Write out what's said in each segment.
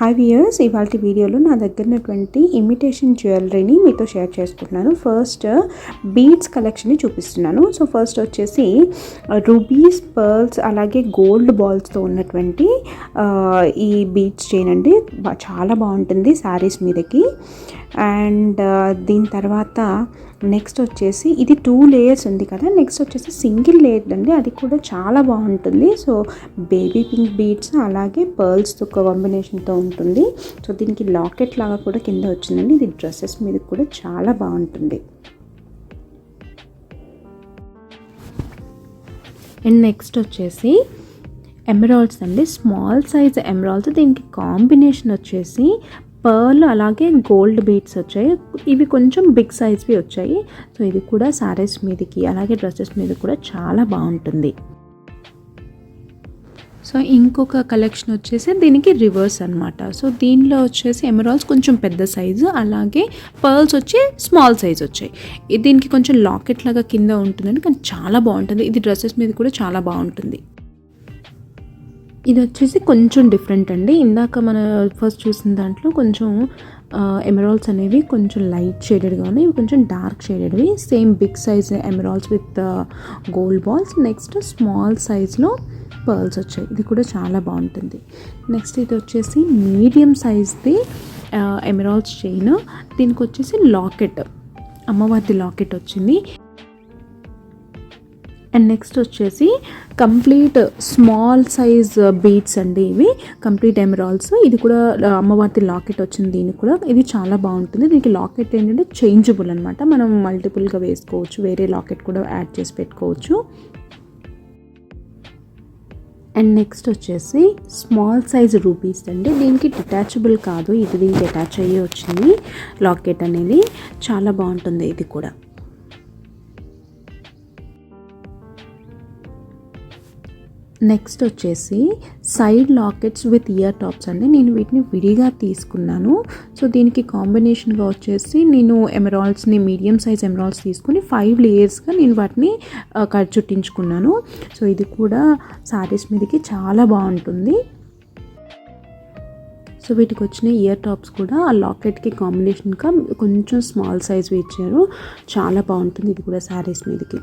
Hi viewers ఇవాళ వీడియోలో నా దగ్గర ఉన్నటువంటి ఇమిటేషన్ జ్యువెలరీని మీతో షేర్ చేసుకుంటున్నాను ఫస్ట్ బీడ్స్ కలెక్షన్ని చూపిస్తున్నాను. సో ఫస్ట్ వచ్చేసి రూబీస్ పర్ల్స్ అలాగే గోల్డ్ బాల్స్తో ఉన్నటువంటి ఈ బీడ్స్ చైన్ అండి. చాలా బాగుంటుంది శారీస్ మీదకి. అండ్ దీని తర్వాత నెక్స్ట్ వచ్చేసి ఇది టూ లేయర్స్ ఉంది కదా. నెక్స్ట్ వచ్చేసి సింగిల్ లేయర్ అండి. అది కూడా చాలా బాగుంటుంది. సో బేబీ పింక్ బీడ్స్ అలాగే పర్ల్స్తో కాంబినేషన్తో ఉంటుంది. సో దీనికి లాకెట్ లాగా కూడా కింద వచ్చిందండి. ఇది డ్రెస్సెస్ మీద కూడా చాలా బాగుంటుంది. అండ్ నెక్స్ట్ వచ్చేసి ఎమరాల్డ్స్ అండి. స్మాల్ సైజ్ ఎమరాల్డ్స్ దీనికి కాంబినేషన్ వచ్చేసి పర్ల్ అలాగే గోల్డ్ బీట్స్ వచ్చాయి. ఇవి కొంచెం బిగ్ సైజ్వి వచ్చాయి. సో ఇది కూడా శారీస్ మీదకి అలాగే డ్రెస్సెస్ మీద కూడా చాలా బాగుంటుంది. సో ఇంకొక కలెక్షన్ వచ్చేసి దీనికి రివర్స్ అనమాట సో దీనిలో వచ్చేసి ఎమరాల్స్ కొంచెం పెద్ద సైజు అలాగే పర్ల్స్ వచ్చి స్మాల్ సైజ్ వచ్చాయి. ఇది దీనికి కొంచెం లాకెట్ లాగా కింద ఉంటుందండి కానీ చాలా బాగుంటుంది. ఇది డ్రెస్సెస్ మీద కూడా చాలా బాగుంటుంది. ఇది వచ్చేసి కొంచెం డిఫరెంట్ అండి. ఇందాక మన ఫస్ట్ చూసిన దాంట్లో కొంచెం ఎమరాల్స్ అనేవి కొంచెం లైట్ షేడెడ్గా ఉన్నాయి. ఇవి కొంచెం dark షేడెడ్వి same big size emeralds with gold balls next small సైజ్లో పర్ల్స్ వచ్చాయి. ఇది కూడా చాలా బాగుంటుంది. నెక్స్ట్ ఇది వచ్చేసి మీడియం సైజ్ది ఎమరాల్స్ చైన్ దీనికి వచ్చేసి లాకెట్ అమ్మవారి లాకెట్ వచ్చింది. అండ్ నెక్స్ట్ వచ్చేసి కంప్లీట్ స్మాల్ సైజ్ బీట్స్ అండి ఇవి. కంప్లీట్ ఎమరాల్స్ ఇది కూడా uh, అమ్మవారి లాకెట్ వచ్చింది దీనికి కూడా. ఇది చాలా బాగుంటుంది. దీనికి లాకెట్ ఏంటంటే చేంజబుల్ అనమాట మనం మల్టిపుల్గా వేసుకోవచ్చు. వేరే లాకెట్ కూడా యాడ్ చేసి పెట్టుకోవచ్చు. అండ్ నెక్స్ట్ వచ్చేసి స్మాల్ సైజ్ రూపీస్ అండి. దీనికి డిటాచబుల్ కాదు. ఇది దీనికి అటాచ్ అయ్యి వచ్చింది. లాకెట్ అనేది. చాలా బాగుంటుంది ఇది కూడా. నెక్స్ట్ వచ్చేసి side lockets with ear tops అండి. నేను వీటిని విడిగా తీసుకున్నాను. సో దీనికి కాంబినేషన్గా వచ్చేసి నేను ఎమరాల్స్ని మీడియం సైజ్ ఎమరాల్స్ తీసుకుని ఫైవ్ లేయర్స్గా నేను వాటిని uh, కట్ చుట్టించుకున్నాను. సో ఇది కూడా శారీస్ మీదకి చాలా బాగుంటుంది. సో వీటికి వచ్చిన ఇయర్ టాప్స్ కూడా ఆ లాకెట్కి కాంబినేషన్గా కొంచెం స్మాల్ సైజ్వి ఇచ్చారు. చాలా బాగుంటుంది ఇది కూడా శారీస్ మీదకి.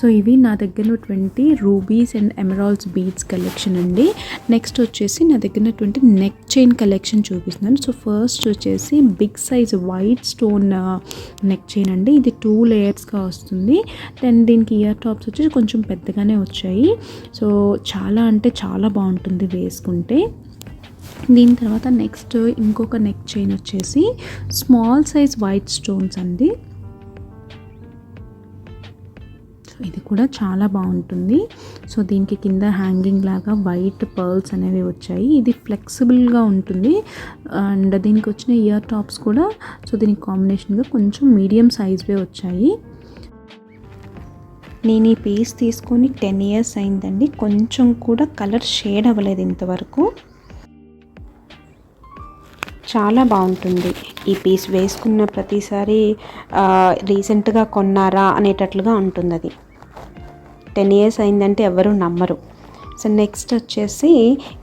సో ఇవి నా దగ్గర ఉన్నటువంటి rubies and emeralds beads collection అండి. నెక్స్ట్ వచ్చేసి నా దగ్గర ఉన్నటువంటి నెక్ చైన్ కలెక్షన్ చూపిస్తున్నాను. సో ఫస్ట్ వచ్చేసి big size white stone neck chain అండి. ఇది టూ లేయర్స్గా వస్తుంది. దెన్ దీనికి ఇయర్ టాప్స్ వచ్చేసి కొంచెం పెద్దగానే వచ్చాయి. సో చాలా అంటే చాలా బాగుంటుంది వేసుకుంటే. దీని తర్వాత నెక్స్ట్ ఇంకొక నెక్ చైన్ వచ్చేసి స్మాల్ సైజ్ వైట్ స్టోన్స్ అండి. ఇది కూడా చాలా బాగుంటుంది. సో దీనికి కింద హ్యాంగింగ్ లాగా వైట్ పర్ల్స్ అనేవి వచ్చాయి. ఇది ఫ్లెక్సిబుల్గా ఉంటుంది. అండ్ దీనికి వచ్చిన ఇయర్ టాప్స్ కూడా సో దీనికి కాంబినేషన్గా కొంచెం మీడియం సైజ్వే వచ్చాయి. నేను ఈ పీస్ తీసుకొని టెన్ ఇయర్స్ అయిందండి. కొంచెం కూడా కలర్ షేడ్ అవ్వలేదు ఇంతవరకు. చాలా బాగుంటుంది. ఈ పీస్ వేసుకున్న ప్రతిసారి రీసెంట్గా కొన్నారా అనేటట్లుగా ఉంటుంది అది టెన్ ఇయర్స్ అయిందంటే ఎవరు నమ్మరు. సో నెక్స్ట్ వచ్చేసి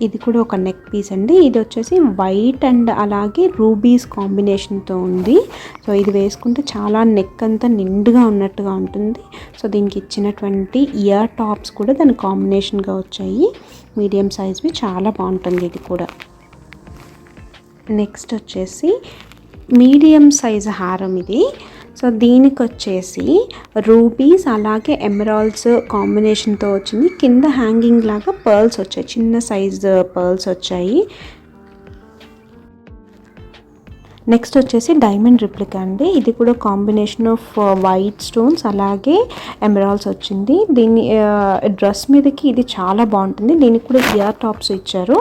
ఇది కూడా ఒక నెక్ పీస్ అండి. ఇది వచ్చేసి వైట్ అండ్ అలాగే రూబీస్ కాంబినేషన్తో ఉంది. సో ఇది వేసుకుంటే చాలా నెక్ అంతా నిండుగా ఉన్నట్టుగా ఉంటుంది. సో దీనికి ఇచ్చినటువంటి ఇయర్ టాప్స్ కూడా దాని కాంబినేషన్గా వచ్చాయి. మీడియం సైజ్వి చాలా బాగుంటుంది ఇది కూడా. నెక్స్ట్ వచ్చేసి మీడియం సైజ్ హారం ఇది. సో దీనికి వచ్చేసి రూబీస్ అలాగే ఎమరాల్డ్స్ కాంబినేషన్తో వచ్చింది. కింద హ్యాంగింగ్ లాగా పర్ల్స్ వచ్చాయి. చిన్న సైజ్ పర్ల్స్ వచ్చాయి. నెక్స్ట్ వచ్చేసి డైమండ్ రిప్లికా అండి. ఇది కూడా కాంబినేషన్ ఆఫ్ వైట్ స్టోన్స్ అలాగే ఎమరాల్స్ వచ్చింది. దీన్ని డ్రెస్ మీదకి ఇది చాలా బాగుంటుంది. దీనికి కూడా ఇయర్ టాప్స్ ఇచ్చారు.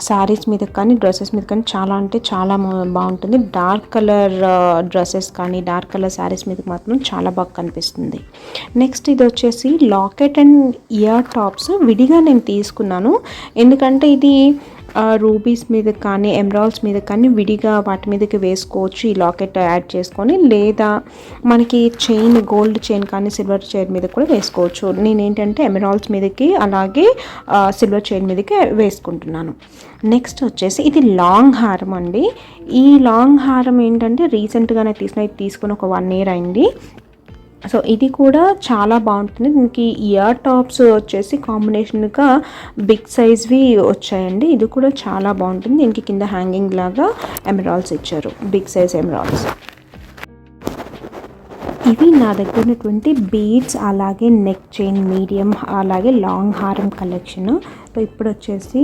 శారీస్ మీద కానీ డ్రెస్సెస్ మీద కానీ చాలా అంటే చాలా బాగుంటుంది. డార్క్ కలర్ డ్రెస్సెస్ కానీ డార్క్ కలర్ శారీస్ మీద మాత్రం చాలా బాగా కనిపిస్తుంది. నెక్స్ట్ ఇది వచ్చేసి లాకెట్ అండ్ ఇయర్ టాప్స్ విడిగా నేను తీసుకున్నాను. ఎందుకంటే ఇది రూబీస్ మీద కానీ ఎమరాల్స్ మీద కానీ విడిగా వాటి మీదకి వేసుకోవచ్చు. ఈ లాకెట్ యాడ్ చేసుకొని లేదా మనకి చైన్ గోల్డ్ చైన్ కానీ సిల్వర్ చైన్ మీద కూడా వేసుకోవచ్చు. నేను ఏంటంటే ఎమరాల్స్ మీదకి అలాగే సిల్వర్ చైన్ మీదకి వేసుకుంటున్నాను. నెక్స్ట్ వచ్చేసి ఇది లాంగ్ హారం అండి. ఈ లాంగ్ హారం ఏంటంటే రీసెంట్గానే తీసిన తీసుకుని ఒక వన్ ఇయర్ అయింది. సో ఇది కూడా చాలా బాగుంటుంది. దీనికి ఇయర్ టాప్స్ వచ్చేసి కాంబినేషన్గా బిగ్ సైజ్వి వచ్చాయండి. ఇది కూడా చాలా బాగుంటుంది. దీనికి కింద హ్యాంగింగ్ లాగా ఎమరాల్స్ ఇచ్చారు. బిగ్ సైజ్ ఎమరాల్స్ ఇవి నా దగ్గర ఉన్నటువంటి బీడ్స్ అలాగే నెక్ చైన్ మీడియం అలాగే లాంగ్ హారం కలెక్షన్ సో ఇప్పుడు వచ్చేసి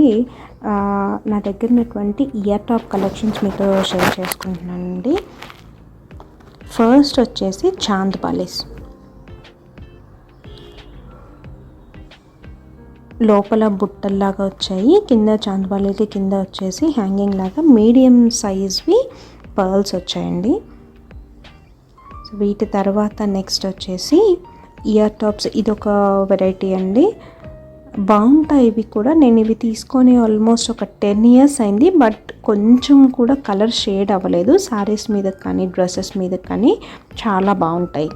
నా దగ్గర ఉన్నటువంటి ఇయర్ టాప్ కలెక్షన్స్ మీతో షేర్ చేసుకుంటున్నానండి. ఫస్ట్ వచ్చేసి చాంద్ ప్యాలెస్. లోపల బుట్టల్లాగా వచ్చాయి. కింద చాంద్ ప్యాలెస్కి కింద వచ్చేసి హ్యాంగింగ్ లాగా మీడియం సైజ్వి పర్ల్స్ వచ్చాయండి. సో వీటి తర్వాత నెక్స్ట్ వచ్చేసి ఇయర్ టాప్స్ ఇదొక వెరైటీ అండి. బాగుంటాయి ఇవి కూడా. నేను ఇవి తీసుకొని ఆల్మోస్ట్ ఒక టెన్ ఇయర్స్ అయింది. బట్ కొంచెం కూడా కలర్ షేడ్ అవ్వలేదు. శారీస్ మీద కానీ డ్రెస్సెస్ మీద కానీ చాలా బాగుంటాయి.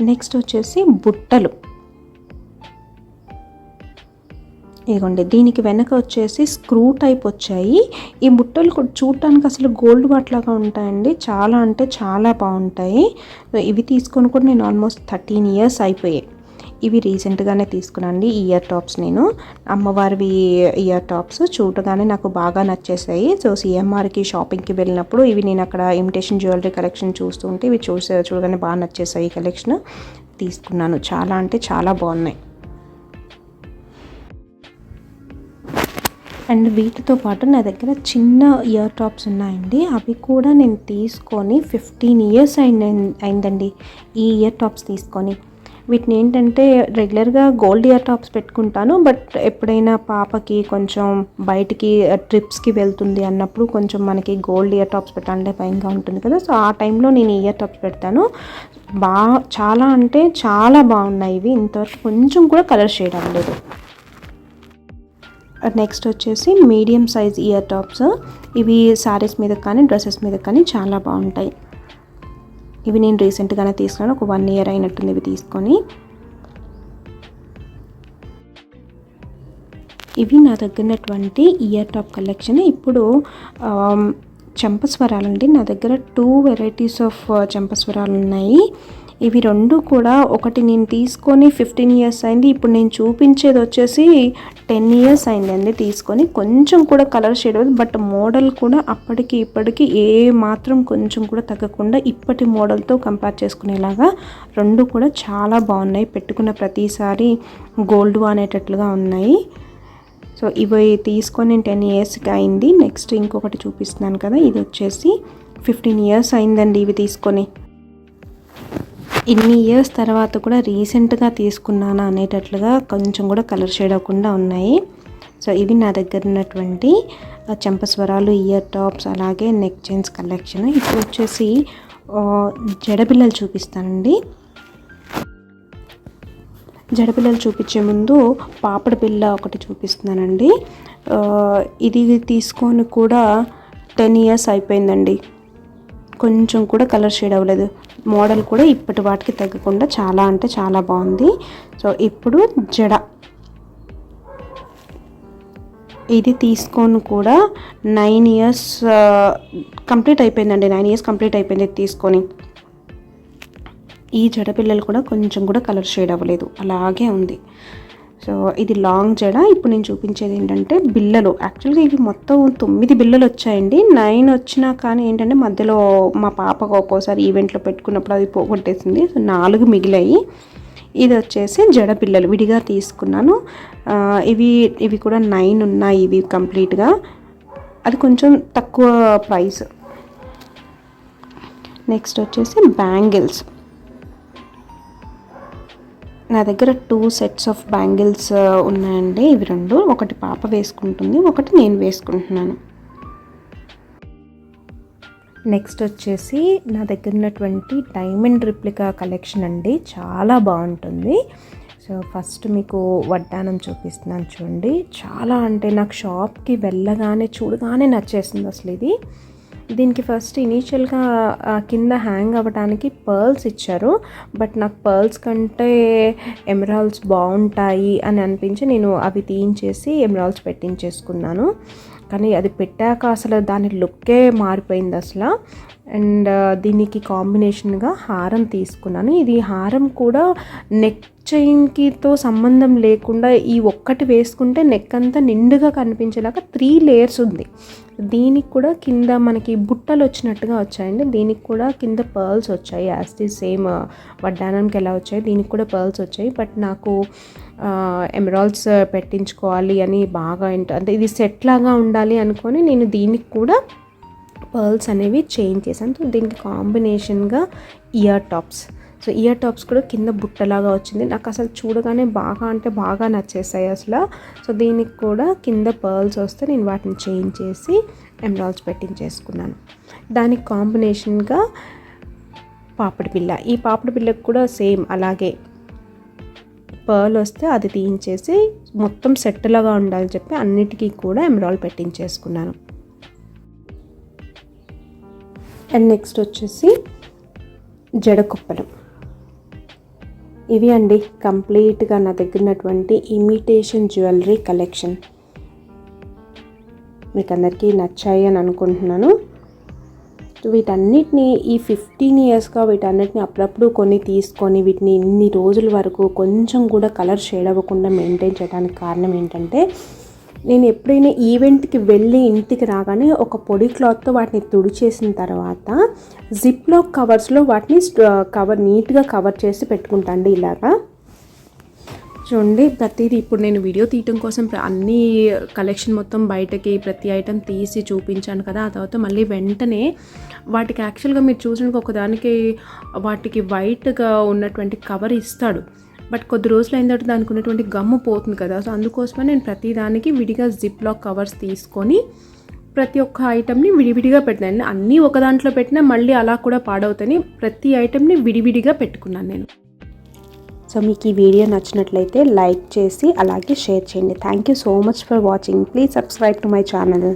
నెక్స్ట్ వచ్చేసి బుట్టలు. ఇదిగోండి దీనికి వెనక వచ్చేసి స్క్రూ టైప్ వచ్చాయి. ఈ బుట్టలు కూడా చూడటానికి అసలు గోల్డ్ వాట్లాగా ఉంటాయండి. చాలా అంటే చాలా బాగుంటాయి. ఇవి తీసుకొని కూడా నేను ఆల్మోస్ట్ థర్టీన్ ఇయర్స్ అయిపోయాయి. ఇవి రీసెంట్గానే తీసుకున్నాండి ఇయర్ టాప్స్ నేను. అమ్మవారివి ఇయర్ టాప్స్ చూడగానే నాకు బాగా నచ్చేసాయి. సో సిఎంఆర్కి షాపింగ్కి వెళ్ళినప్పుడు ఇవి నేను అక్కడ ఇమిటేషన్ జ్యువెలరీ కలెక్షన్ చూస్తుంటే ఇవి చూసే చూడగానే బాగా నచ్చేసాయి ఈ కలెక్షన్. తీసుకున్నాను చాలా అంటే చాలా బాగున్నాయి. అండ్ వీటితో పాటు నా దగ్గర చిన్న ఇయర్ టాప్స్ ఉన్నాయండి. అవి కూడా నేను తీసుకొని ఫిఫ్టీన్ ఇయర్స్ అయింది అయిందండి ఈ ఇయర్ టాప్స్ తీసుకొని. వీటిని ఏంటంటే రెగ్యులర్గా గోల్డ్ ఇయర్ టాప్స్ పెట్టుకుంటాను. బట్ ఎప్పుడైనా పాపకి కొంచెం బయటికి ట్రిప్స్కి వెళ్తుంది అన్నప్పుడు కొంచెం మనకి గోల్డ్ ఇయర్ టాప్స్ పెట్టాలంటే భయంగా ఉంటుంది కదా. సో ఆ టైంలో నేను ఇయర్ టాప్స్ పెడతాను. బా చాలా అంటే చాలా బాగున్నాయి ఇవి. ఇంతవరకు కొంచెం కూడా కలర్ షేడ్ అవ్వలేదు. నెక్స్ట్ వచ్చేసి మీడియం సైజ్ ఇయర్ టాప్స్. ఇవి శారీస్ మీద కానీ డ్రెస్సెస్ మీద కానీ చాలా బాగుంటాయి. ఇవి నేను రీసెంట్గానే తీసుకున్నాను. ఒక వన్ ఇయర్ అయినట్టుంది ఇవి తీసుకొని. ఇవి నా దగ్గర ఉన్నటువంటి ఇయర్ టాప్ కలెక్షన్. ఇప్పుడు చంపస్వరాలు అండి నా దగ్గర టూ వెరైటీస్ ఆఫ్ చంపస్వరాలు ఉన్నాయి ఇవి రెండు కూడా ఒకటి నేను తీసుకొని ఫిఫ్టీన్ ఇయర్స్ అయింది. ఇప్పుడు నేను చూపించేది వచ్చేసి టెన్ ఇయర్స్ అయిందండి తీసుకొని. కొంచెం కూడా కలర్ షేడ్ బట్ మోడల్ కూడా అప్పటికి ఇప్పటికి ఏ మాత్రం కొంచెం కూడా తగ్గకుండా ఇప్పటి మోడల్తో కంపేర్ చేసుకునేలాగా రెండు కూడా చాలా బాగున్నాయి. పెట్టుకున్న ప్రతిసారి గోల్డ్ అనేటట్లుగా ఉన్నాయి. సో ఇవి తీసుకొని నేను టెన్ ఇయర్స్కి అయింది. నెక్స్ట్ ఇంకొకటి చూపిస్తున్నాను కదా. ఇది వచ్చేసి ఫిఫ్టీన్ ఇయర్స్ అయిందండి ఇవి తీసుకొని. ఇన్ని ఇయర్స్ తర్వాత కూడా రీసెంట్గా తీసుకున్నాను అనేటట్లుగా కొంచెం కూడా కలర్ షేడ్ అవ్వకుండా ఉన్నాయి. సో ఇవి నా దగ్గర ఉన్నటువంటి చెంపస్వరాలు ఇయర్ టాప్స్ అలాగే నెక్ చైన్స్ కలెక్షన్. ఇప్పుడు వచ్చేసి జడపిల్లలు జడబిల్లలు చూపిస్తానండి. జడపిల్లలు చూపించే ముందు పాపడ పిల్ల ఒకటి చూపిస్తున్నానండి. ఇది తీసుకొని కూడా టెన్ ఇయర్స్ అయిపోయిందండి. కొంచెం కూడా కలర్ షేడ్ అవ్వలేదు. మోడల్ కూడా ఇప్పటి వాటికి తగ్గకుండా చాలా అంటే చాలా బాగుంది. సో ఇప్పుడు జడ. ఇది తీసుకొని కూడా నైన్ ఇయర్స్ కంప్లీట్ అయిపోయిందండి. నైన్ ఇయర్స్ కంప్లీట్ అయిపోయింది తీసుకొని. ఈ జడ పిల్లలు కూడా కొంచెం కూడా కలర్ షేడ్ అవ్వలేదు. అలాగే ఉంది. సో ఇది లాంగ్ జడ. ఇప్పుడు నేను చూపించేది ఏంటంటే బిల్లలు యాక్చువల్గా ఇవి మొత్తం తొమ్మిది బిల్లలు వచ్చాయండి. నైన్ వచ్చినా కానీ ఏంటంటే మధ్యలో మా పాపకు ఒక్కోసారి ఈవెంట్లో పెట్టుకున్నప్పుడు అది పోగొట్టేసింది. సో నాలుగు మిగిలాయి. ఇది వచ్చేసి జడ పిల్లలు విడిగా తీసుకున్నాను. ఇవి ఇవి కూడా నైన్ ఉన్నాయి ఇవి కంప్లీట్గా అది కొంచెం తక్కువ ప్రైస్ నెక్స్ట్ వచ్చేసి బ్యాంగిల్స్ నా దగ్గర టూ సెట్స్ ఆఫ్ బ్యాంగిల్స్ ఉన్నాయండి. ఇవి రెండు. ఒకటి పాప వేసుకుంటుంది ఒకటి నేను వేసుకుంటున్నాను. నెక్స్ట్ వచ్చేసి నా దగ్గర ఉన్నటువంటి డైమండ్ రిప్లికా కలెక్షన్ అండి. చాలా బాగుంటుంది. సో ఫస్ట్ మీకు వడ్డానం చూపిస్తున్నాను చూడండి. చాలా అంటే నాకు షాప్కి వెళ్ళగానే చూడగానే నచ్చేసింది అసలు ఇది. దీనికి ఫస్ట్ ఇనీషియల్గా కింద హ్యాంగ్ అవ్వడానికి పర్ల్స్ ఇచ్చారు. బట్ నాకు పర్ల్స్ కంటే ఎమరాల్డ్స్ బాగుంటాయి అని అనిపించి నేను అవి తీయించేసి ఎమరాల్స్ పెట్టించేసుకున్నాను. కానీ అది పెట్టాక అసలు దాని లుక్కే మారిపోయింది అసలు. అండ్ దీనికి కాంబినేషన్గా హారం తీసుకున్నాను. ఇది హారం కూడా నెక్ చైన్కితో సంబంధం లేకుండా ఈ ఒక్కటి వేసుకుంటే నెక్ అంతా నిండుగా కనిపించేలాగా త్రీ లేయర్స్ ఉంది. దీనికి కూడా కింద మనకి బుట్టలు వచ్చినట్టుగా వచ్చాయండి. దీనికి కూడా కింద పర్ల్స్ వచ్చాయి. యాజ్ ది సేమ్ వడ్డానానికి ఎలా వచ్చాయి దీనికి కూడా పర్ల్స్ వచ్చాయి. బట్ నాకు ఎమరాల్డ్స్ పెట్టించుకోవాలి అని బాగా అంటే ఇది సెట్ లాగా ఉండాలి అనుకొని నేను దీనికి కూడా పర్ల్స్ అనేవి చేంజ్ చేశాను. సో దీనికి కాంబినేషన్గా ear tops. So ear tops కూడా కింద బుట్టలాగా వచ్చింది. నాకు అసలు చూడగానే బాగా అంటే బాగా నచ్చేసాయి అసలు. సో దీనికి కూడా కింద పర్ల్స్ వస్తే నేను వాటిని చేంజ్ చేసి ఎమరాల్డ్స్ పెట్టించేసుకున్నాను దానికి కాంబినేషన్గా పాపడి పిల్ల. ఈ పాపడి పిల్లకు కూడా సేమ్ అలాగే. పర్ల్ వస్తే అది తీయించేసి మొత్తం సెట్లాగా ఉండాలని చెప్పి అన్నిటికీ కూడా ఎమరాల్డ్ పెట్టించేసుకున్నాను అండ్ నెక్స్ట్ వచ్చేసి జడకుప్పలు ఇవి అండి కంప్లీట్గా నా దగ్గర ఉన్నటువంటి ఇమిటేషన్ జ్యువెలరీ కలెక్షన్. మీకు అందరికీ నచ్చాయి అని అనుకుంటున్నాను. వీటన్నిటిని ఈ ఫిఫ్టీన్ ఇయర్స్గా వీటన్నిటిని అప్పుడప్పుడు కొన్ని తీసుకొని వీటిని ఇన్ని రోజుల వరకు కొంచెం కూడా కలర్ షేడ్ అవ్వకుండా మెయింటైన్ చేయడానికి కారణం ఏంటంటే నేను ఎప్పుడైనా ఈవెంట్కి వెళ్ళి ఇంటికి రాగానే ఒక పొడి క్లాత్తో వాటిని తుడిచేసిన తర్వాత జిప్లో కవర్స్లో వాటిని కవర్ నీట్గా కవర్ చేసి పెట్టుకుంటాండి ఇలాగా. చూడండి ప్రతిదీ ఇప్పుడు నేను వీడియో తీయటం కోసం అన్ని కలెక్షన్ మొత్తం బయటకి ప్రతి ఐటెం తీసి చూపించాను కదా ఆ తర్వాత మళ్ళీ వెంటనే వాటికి యాక్చువల్గా మీరు చూసినందుకు ఒకదానికి వాటికి వైట్గా ఉన్నటువంటి కవర్ ఇస్తాడు. బట్ కొద్ది రోజులు అయిన తర్వాత దానికి ఉన్నటువంటి గమ్ము పోతుంది కదా. సో అందుకోసమే నేను ప్రతిదానికి విడిగా జిప్ లాక్ కవర్స్ తీసుకొని ప్రతి ఒక్క ఐటెంని విడివిడిగా పెట్టినాను అన్నీ ఒక దాంట్లో పెట్టినా మళ్ళీ అలా కూడా పాడవుతాయి ప్రతి ఐటెంని విడివిడిగా పెట్టుకున్నాను నేను. సో మీకు ఈ వీడియో నచ్చినట్లయితే లైక్ చేసి అలాగే షేర్ చేయండి. Thank you so much for watching please subscribe to my channel